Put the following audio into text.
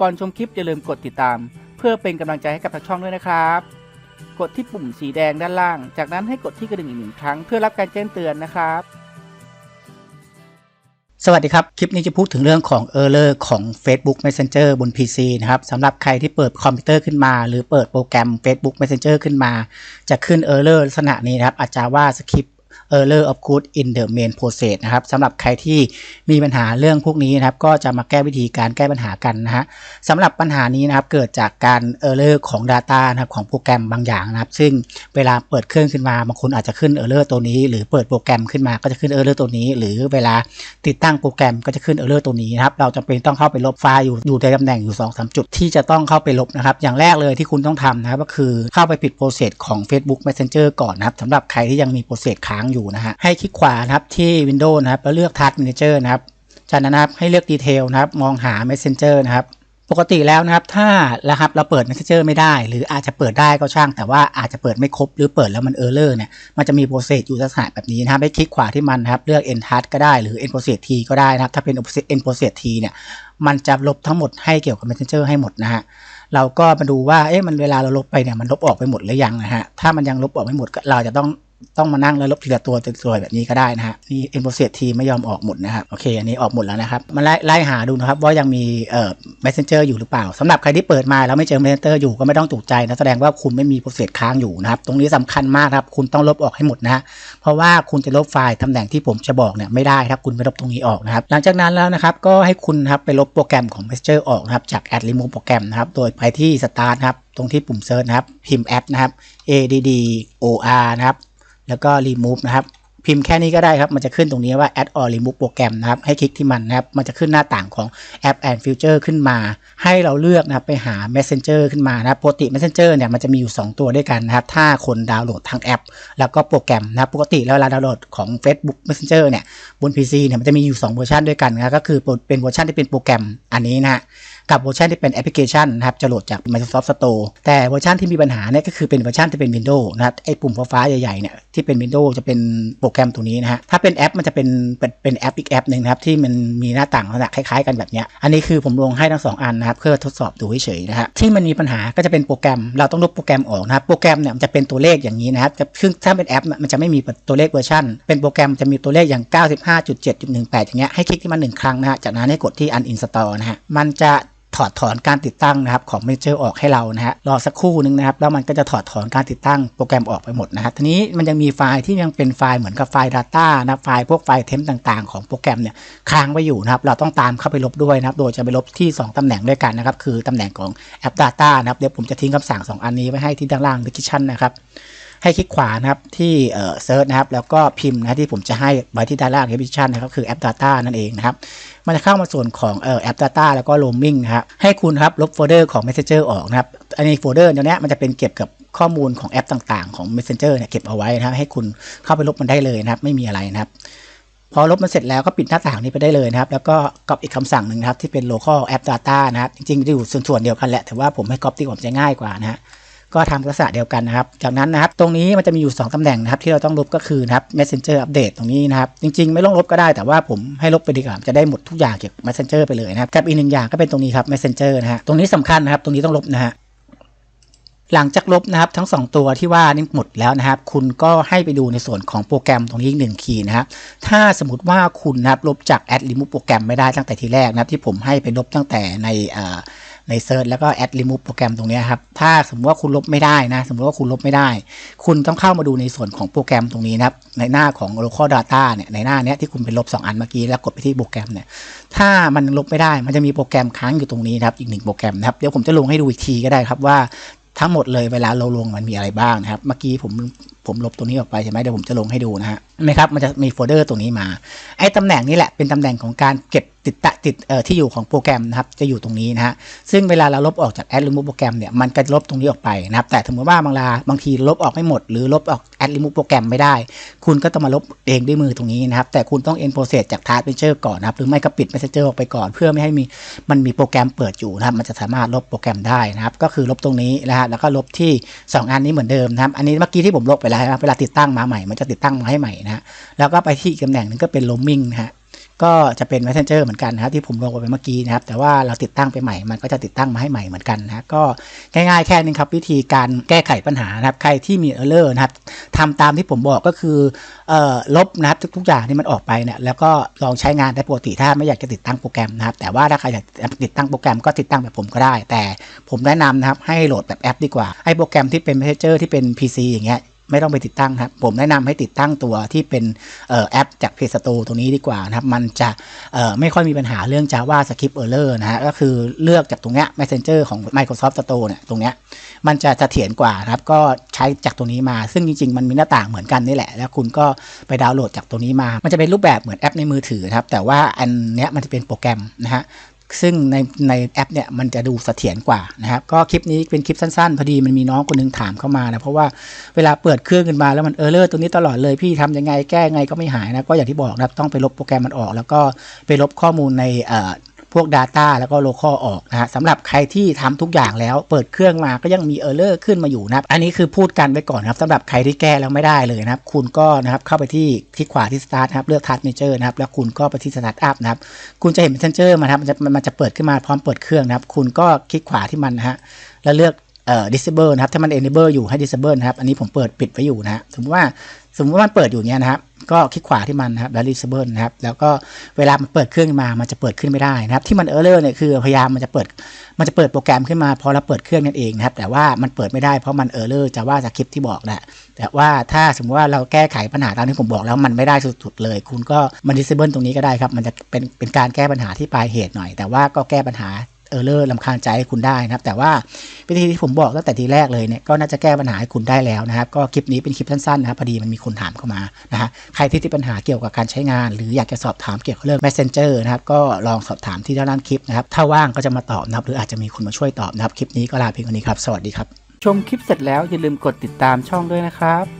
ก่อนชมคลิปอย่าลืมกดติดตาม เพื่อเป็นกำลังใจให้กับทางช่องด้วยนะครับ กดที่ปุ่มสีแดงด้านล่าง จากนั้นให้กดที่กระดิ่งอีกหนึ่งครั้งเพื่อรับการแจ้งเตือนนะครับ สวัสดีครับ คลิปนี้จะพูดถึงเรื่องของ Error ของ Facebook Messenger บน PC นะครับสำหรับใครที่เปิดคอมพิวเตอร์ขึ้นมา หรือเปิดโปรแกรม Facebook Messenger ขึ้นมา จะขึ้น Error ลักษณะนี้นะครับอาจจะว่า Script Error of Code in the main process นะครับสำหรับใครที่มีปัญหาเรื่องพวกนี้นะครับ ก็จะมาแก้วิธีการแก้ปัญหากันนะฮะสำหรับปัญหานี้นะครับเกิดจากการ Error ของ Data นะครับของโปรแกรมบางอย่างนะครับ ซึ่งเวลาเปิดเครื่องขึ้นมาบางคนอาจจะขึ้น Error ตัวนี้ หรือเปิดโปรแกรมขึ้นมาก็จะขึ้น Error ตัวนี้ หรือเวลาติดตั้งโปรแกรมก็จะขึ้น Error ตัวนี้นะครับเราจำเป็นต้องเข้าไปลบไฟล์อยู่อยู่ในตำแหน่งอยู่2อสจุดที่จะต้องเข้าไปลบนะครับ อย่างแรกเลยที่คุณต้องทำนะครับก็คือเข้าไปปิดโปรเซสของ Facebook Messenger ก่อนนะครับสำหรับใครที่ยังมีโปรเซสค้างอยู่นะฮะให้คลิกขวานะครับที่ Windows นะครับแล้วเลือก Task Manager นะครับจากนั้นนะครับให้เลือก Detail นะครับมองหา Messenger นะครับปกติแล้วนะครับถ้านะครับเราเปิด Messenger ไม่ได้ หรืออาจจะเปิดได้ก็ช่าง แต่ว่าอาจจะเปิดไม่ครบหรือเปิดแล้วมันเออร์เลอร์เนี่ยมันจะมีโปรเซสอยู่ลักษณะแบบนี้นะครับให้คลิกขวาที่มันนะครับเลือก End Task ก็ได้หรือ End Process T ก็ได้นะครับถ้าเป็น End Process T เนี่ยมันจะลบทั้งหมดให้เกี่ยวกับ Messenger ให้หมดนะฮะเราก็มาดูว่าเอ๊ะมันเวลาเราลบไปเนี่ยมันลบออกไปหมดหรือยังนะฮะถ้ามันยังลบออกไม่หมดเราจะต้อง ต้องมานั่งแล้วลบทีละตัวตัวแบบนี้ก็ได้นะฮะนี่ End Process T ไม่ยอมออกหมดนะครับโอเค อันนี้ออกหมดแล้วนะครับมาไล่ไล่หาดูนะครับว่ายังมีเอ่อ Messenger อยู่หรือเปล่าสำหรับใครที่เปิดมาแล้วไม่เจอ Messenger อยู่ก็ไม่ต้องตกใจนะแสดงว่าคุณไม่มีโปรเซสค้างอยู่นะครับตรงนี้สำคัญมากครับคุณต้องลบออกให้หมดนะฮะเพราะว่าคุณจะลบไฟล์ตำแหน่งที่ผมจะบอกเนี่ยไม่ได้ครับคุณไปลบตรงนี้ออกนะครับหลังจากนั้นแล้วนะครับก็ให้คุณครับไปลบโปรแกรมของ Messenger ออกนะครับจาก Add Remove โปรแกรมนะครับโดยไปที่ Start นะครับตรงที่ปุ่ม Search นะครับพิมพ์ Add นะครับ A D D O R นะครับ แล้วก็ remove นะครับ พิมพ์แค่นี้ก็ได้ครับ มันจะขึ้นตรงนี้ว่า add or remove โปรแกรมนะครับ ให้คลิกที่มันนะครับ มันจะขึ้นหน้าต่างของ app and future ขึ้นมา ให้เราเลือกนะครับ ไปหา messenger ขึ้นมานะครับปกติ messenger เนี่ย มันจะมีอยู่ 2 ตัวด้วยกันนะครับ ถ้าคนดาวน์โหลดทั้งแอป แล้วก็โปรแกรมนะครับ ปกติแล้วเวลาดาวน์โหลดของ Facebook messenger เนี่ย บน PC เนี่ย มันจะมีอยู่2เวอร์ชันด้วยกันนะก็คือเป็นเวอร์ชันที่เป็นโปรแกรมอันนี้นะฮะ กับเวอร์ชันที่เป็นแอปพลิเคชันนะครับจะโหลดจาก Microsoft Store แต่เวอร์ชันที่มีปัญหาเนี่ยก็คือเป็นเวอร์ชันที่เป็น Windows นะครับไอ้ปุ่มฟ้าๆใหญ่ๆเนี่ยที่เป็น Windows จะเป็นโปรแกรมตัวนี้นะฮะถ้าเป็นแอปมันจะเป็นเป็นแอปอีกแอปหนึ่งนะครับที่มันมีหน้าต่างลักษณะคล้ายๆกันแบบเนี้ยอันนี้คือผมลงให้ทั้งสองอันนะครับเพื่อทดสอบดูเฉยๆนะฮะที่มันมีปัญหาก็จะเป็นโปรแกรม เราต้องลบโปรแกรมออกนะครับโปรแกรมเนี่ยมันจะเป็นตัวเลขอย่างนี้นะครับซึ่งถ้าเป็นแอปมันจะไม่มีตัวเลขเวอร์ชันเป็นโปรแกรมจะมีตัวเลขอย่าง 95.7.18อย่างเงี้ยให้คลิกที่มันหนึ่งครั้งนะฮะจากนั้นให้กดที่ uninstall นะฮะมันจะ ถอดถอนการติดตั้งนะครับของ Messenger ออกให้เรานะฮะรอสักครู่นึงนะครับแล้วมันก็จะถอดถอนการติดตั้งโปรแกรมออกไปหมดนะฮะทีนี้มันยังมีไฟล์ที่ยังเป็นไฟล์เหมือนกับไฟล์ Data นะไฟล์พวกไฟล์เทมต่างๆ ของโปรแกรมเนี่ยค้างไว้อยู่นะครับเราต้องตามเข้าไปลบด้วยนะครับโดยจะไปลบที่ 2ตำแหน่งด้วยกันนะครับคือตำแหน่งของแอป Data นะครับเดี๋ยวผมจะทิ้งคำสั่ง 2 อันนี้ไว้ให้ที่ด้านล่าง description นะครับ ให้คลิกขวานะครับที่เซิร์ชนะครับแล้วก็พิมพ์นะที่ผมจะให้ไว้ที่ด้านล่าง description นะครับคือแอป Data นั่นเองนะครับมันจะเข้ามาส่วนของเอ่อแอป Data แล้วก็ Roaming นะครับให้คุณครับลบโฟลเดอร์ของ Messenger ออกนะครับอันนี้โฟลเดอร์ตัวเนี้ยมันจะเป็นเก็บกับข้อมูลของแอปต่างๆ ของ Messenger เนี่ยเก็บเอาไว้นะครับให้คุณเข้าไปลบมันได้เลยนะครับ ไม่มีอะไรนะครับพอลบมันเสร็จแล้วก็ปิดหน้าต่างนี้ไปได้เลยนะครับ แล้วก็ก๊อปอีกคำสั่งหนึ่งนะครับที่เป็น local app data นะครับจริงๆอยู่ส่วนๆเดียวกันแหละแต่ว่าผมให้ก๊อปที่ผมจะง่ายกว่านะฮะ ก็ทำลักษณะเดียวกันนะครับ จากนั้นนะครับ ตรงนี้มันจะมีอยู่ 2ตำแหน่งนะครับ ที่เราต้องลบก็คือนะครับ messenger update ตรงนี้นะครับ จริงๆ ไม่ต้องลบก็ได้แต่ว่าผมให้ลบไปดีกว่าจะได้หมดทุกอย่างเกี่ยวกับ messenger ไปเลยนะครับกับอีกหนึ่งอย่างก็เป็นตรงนี้ครับ messenger นะฮะตรงนี้สำคัญนะครับ ตรงนี้ต้องลบนะฮะหลังจากลบนะครับทั้ง 2 ตัวที่ว่านี่หมดแล้วนะครับ คุณก็ให้ไปดูในส่วนของโปรแกรมตรงนี้อีกหนึ่งคีย์นะครับถ้าสมมติว่าคุณนะครับลบจากแอดลิมูโปรแกรมไม่ได้ตั้งแต่ทีแรกนะครับที่ผมให้ไปลบตั้งแต่ในอ่อ ในเซิร์ชแล้วก็แอดลิมูโปรแกรมตรงนี้ครับ ถ้าสมมติว่าคุณลบไม่ได้นะ สมมติว่าคุณลบไม่ได้ คุณต้องเข้ามาดูในส่วนของโปรแกรมตรงนี้นะครับ ในหน้าของ local data เนี่ยในหน้าเนี้ยที่คุณไปลบ 2 อันเมื่อกี้แล้วกดไปที่โปรแกรมเนี่ย ถ้ามันลบไม่ได้ มันจะมีโปรแกรมค้างอยู่ตรงนี้นะครับ อีกหนึ่งโปรแกรมนะครับ เดี๋ยวผมจะลงให้ดูอีกทีก็ได้ครับว่าทั้งหมดเลยเวลาเราลงมันมีอะไรบ้างนะครับ เมื่อกี้ผมผมลบตัวนี้ออกไปใช่ไหมเดี๋ยวผมจะลงให้ดูนะฮะไหมครับ มันจะมีโฟลเดอร์ตรงนี้มา ไอ้ตำแหน่งนี้แหละเป็นตำแหน่งของการเก็บ ติดตะติดเอ่อที่อยู่ของโปรแกรมนะครับจะอยู่ตรงนี้นะฮะซึ่งเวลาเราลบออกจากแอดลิมูโปรแกรมเนี่ยมันก็จะลบตรงนี้ออกไปนะครับแต่สมมติว่าบางลาบางทีลบออกไม่หมด หรือลบออกแอดลิมูโปรแกรมไม่ได้ คุณก็ต้องมาลบเองด้วยมือตรงนี้นะครับแต่คุณต้อง end process จาก task manager ก่อนนะครับหรือไม่ก็ปิด messenger ออกไปก่อน เพื่อไม่ให้มีมันมีโปรแกรมเปิดอยู่นะครับมันจะสามารถลบโปรแกรมได้นะครับก็คือลบตรงนี้นะฮะแล้วก็ลบที่ 2 อันนี้เหมือนเดิมนะครับอันนี้เมื่อกี้ที่ผมลบไปแล้วนะเวลาติดตั้งมาใหม่มันจะติดตั้งมาให้ใหม่นะฮะแล้วก็ไปที่ตำแหน่งนึงก็เป็น roaming นะฮะก็จะเป็น Messenger เหมือนกันนะครับที่ผมลงไปเมื่อกี้นะครับ แต่ว่าเราติดตั้งไปใหม่ มันก็จะติดตั้งมาให้ใหม่เหมือนกันนะก็ง่ายๆแค่นี้ครับ วิธีการแก้ไขปัญหานะครับ ใครที่มี error นะครับทำตามที่ผมบอกก็คืออลบนะครับทุกๆอย่างที่มันออกไปเนี่ยแล้วก็ลองใช้งานได้ปกติถ้าไม่อยากจะติดตั้งโปรแกรมนะครับ แต่ว่าถ้าใครอยากติดตั้งโปรแกรมก็ติดตั้งแบบผมก็ได้ แต่ผมแนะนำนะครับให้โหลดแบบแอปดีกว่าให้โปรแกรมที่เป็น Messenger ที่เป็น PC อย่างเงี้ย ไม่ต้องไปติดตั้งครับ ผมแนะนำให้ติดตั้งตัวที่เป็นออแอปจาก Play Store ตัวนี้ดีกว่านะครับ มันจะไม่ค่อยมีปัญหาเรื่อง Java Script Error นะฮะก็คือเลือกจากตรงเนี้ย Messenger ของ Microsoft Store เนี่ยตรงเนี้ยมันจะเสถียรกว่านะครับ ก็ใช้จากตัวนี้มา ซึ่งจริง ๆ มันมีหน้าต่างเหมือนกันนี่แหละ แล้วคุณก็ไปดาวน์โหลดจากตัวนี้มา มันจะเป็นรูปแบบเหมือนแอปในมือถือนะครับ แต่ว่าอันเนี้ยมันจะเป็นโปรแกรมนะฮะ ซึ่งในในแอปเนี่ยมันจะดูเสถียรกว่านะครับ ก็คลิปนี้เป็นคลิปสั้นๆ พอดีมันมีน้องคนหนึงถามเข้ามานะเพราะว่าเวลาเปิดเครื่องขึ้นมาแล้วมันเออร์เลอร์ตัวนี้ตลอดเลยพี่ทำยังไงแก้ไงก็ไม่หายนะก็อย่างที่บอกนะต้องไปลบโปรแกรมมันออก แล้วก็ไปลบข้อมูลในเอ่อ วก Data แล้วก็ Local ออกนะฮะสำหรับใครที่ทำทุกอย่างแล้วเปิดเครื่องมาก็ยังมีเออร์เลอร์ขึ้นมาอยู่นะครับ อันนี้คือพูดกันไว้ก่อนนะครับสำหรับใครที่แก้แล้วไม่ได้เลยนะครับ คุณก็นะครับเข้าไปที่ที่ขวาที่ Start นะครับเลือก Task Manager นะครับแล้วคุณก็ไปที่ Start Up นะครับคุณจะเห็น Messenger มาครับมันจะมันจะเปิดขึ้นมาพร้อมเปิดเครื่องนะครับ คุณก็คลิกขวาที่มันนะฮะแล้วเลือก เอ่อ disable นะครับ ถ้ามัน enable อยู่ให้ disable นะครับ อันนี้ผมเปิดปิดไว้อยู่นะฮะสมมติว่าสมมติว่ามันเปิดอยู่เงี้ยนะครับ ก็คลิกขวาที่มันนะครับแล้ว disable นะครับ แล้วก็เวลามันเปิดเครื่องมา มันจะเปิดขึ้นไม่ได้นะครับ ที่มัน error เนี่ยคือพยายามมันจะเปิด มันจะเปิดโปรแกรมขึ้นมาพอเราเปิดเครื่องนั่นเองนะครับ แต่ว่ามันเปิดไม่ได้เพราะมัน error จะว่าสคริปที่บอกแหละ แต่ว่าถ้าสมมติว่าเราแก้ไขปัญหาตามที่ผมบอกแล้วมันไม่ได้สุดๆเลย คุณก็มัน disable ตรงนี้ก็ได้ครับ มันจะเป็นเป็นการแก้ปัญหาที่ปลายเหตุหน่อย แต่ว่าก็แก้ปัญหา เออร์เลอร์ลำคาญใจให้คุณได้นะครับ แต่ว่าวิธีที่ผมบอกตั้งแต่ทีแรกเลยเนี่ยก็น่าจะแก้ปัญหาให้คุณได้แล้วนะครับ ก็คลิปนี้เป็นคลิปสั้นๆนะครับพอดีมันมีคนถามเข้ามานะฮะใครที่มีปัญหาเกี่ยวกับการใช้งาน หรืออยากจะสอบถามเกี่ยวกับเรื่อง messenger นะครับก็ลองสอบถามที่ด้านล่างคลิปนะครับถ้าว่างก็จะมาตอบนะครับหรืออาจจะมีคนมาช่วยตอบนะครับคลิปนี้ก็ลาเพียงเท่านี้ครับสวัสดีครับชมคลิปเสร็จแล้วอย่าลืมกดติดตามช่องด้วยนะครับ